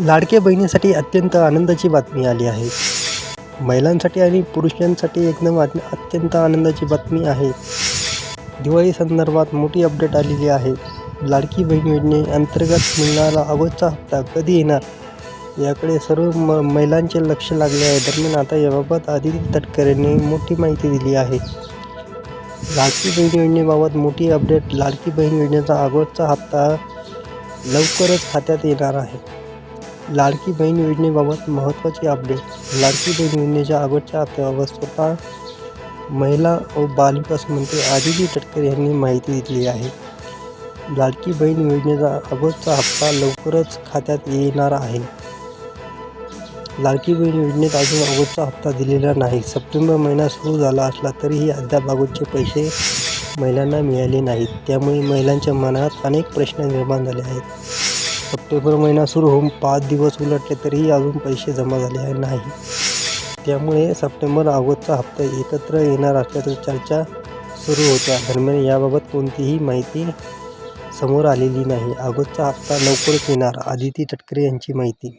लाडके बहिणीसाठी अत्यंत आनंदाची बातमी आली आहे. महिलांसाठी आणि पुरुषांसाठी एकदम अत्यंत आनंदाची बातमी आहे. दिवाळी संदर्भात मोठी अपडेट आलेली आहे. लाडकी बहीण योजने अंतर्गत मिळणारा अगोदरचा हप्ता कधी येणार? याकडे सर्व म महिलांचे लक्ष लागले आहे. दरम्यान आता याबाबत आदिती तटकरेंनी मोठी माहिती दिली आहे. लाडकी बहीण योजनेबाबत मोठी अपडेट लाडकी बहीण योजनेचा अगोदरचा हप्ता लवकरच खात्यात येणार आहे. लाडकी बहीण योजनेबाबत महत्त्वाची अपडेट लाडकी बहीण योजनेच्या अगोदरच्या हप्त्याबाबत स्वतः महिला व बालविकास मंत्री आदिती तटकरे यांनी माहिती दिली आहे. लाडकी बहीण योजनेचा अगोदरचा हप्ता लवकरच खात्यात येणार आहे. लाडकी बहीण योजनेत अजून अगोदरचा हप्ता दिलेला नाही. सप्टेंबर महिना सुरू झाला असला तरीही अद्याप अगोदरचे पैसे महिलांना मिळाले नाहीत. त्यामुळे महिलांच्या मनात अनेक प्रश्न निर्माण झाले आहेत. सप्टेंबर महिना सुरू होऊन पाच दिवस उलटले तरीही अजून पैसे जमा झाले नाही. त्यामुळे सप्टेंबर अगोदरचा हप्ता एकत्र येणार असल्याची चर्चा सुरू होत्या. दरम्यान याबाबत कोणतीही माहिती समोर आलेली नाही. अगोदरचा हप्ता लवकरच येणार आदिती तटकरे यांची माहिती